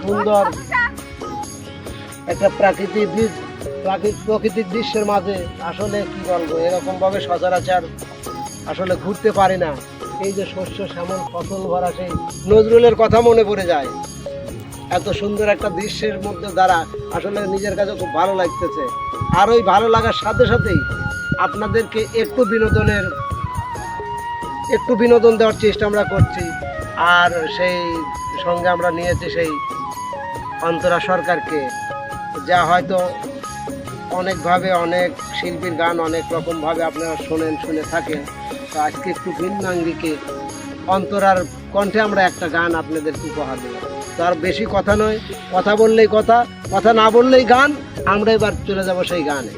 সুন্দর একটা প্রাকৃতিক দৃশ্য, প্রাকৃতিক দৃশ্যের মাঝে আসলে কি বলব এরকম ভাবে সচরাচর আসলে ঘুরতে পারি না। এই যে শস্য, শ্যামল, ফসল ভরা সেই নজরুলের কথা মনে পড়ে যায়। এত সুন্দর একটা দৃশ্যের মধ্যে দ্বারা আসলে নিজের কাছে খুব ভালো লাগতেছে। আর ওই ভালো লাগার সাথে সাথেই আপনাদেরকে একটু বিনোদনের, একটু বিনোদন দেওয়ার চেষ্টা আমরা করছি। আর সেই সঙ্গে আমরা নিয়েছি সেই অন্তরা সরকারকে, যা হয়তো অনেকভাবে অনেক শিল্পীর গান অনেক রকমভাবে আপনারা শোনেন, শুনে থাকেন। তো আজকে একটু ভিন্নাঙ্গিকে অন্তরার কণ্ঠে আমরা একটা গান আপনাদেরকে উপহার দেবো। তার বেশি কথা নয়, কথা বললেই কথা কথা না বললেই গান, আমরা এবার চলে যাব সেই গানে।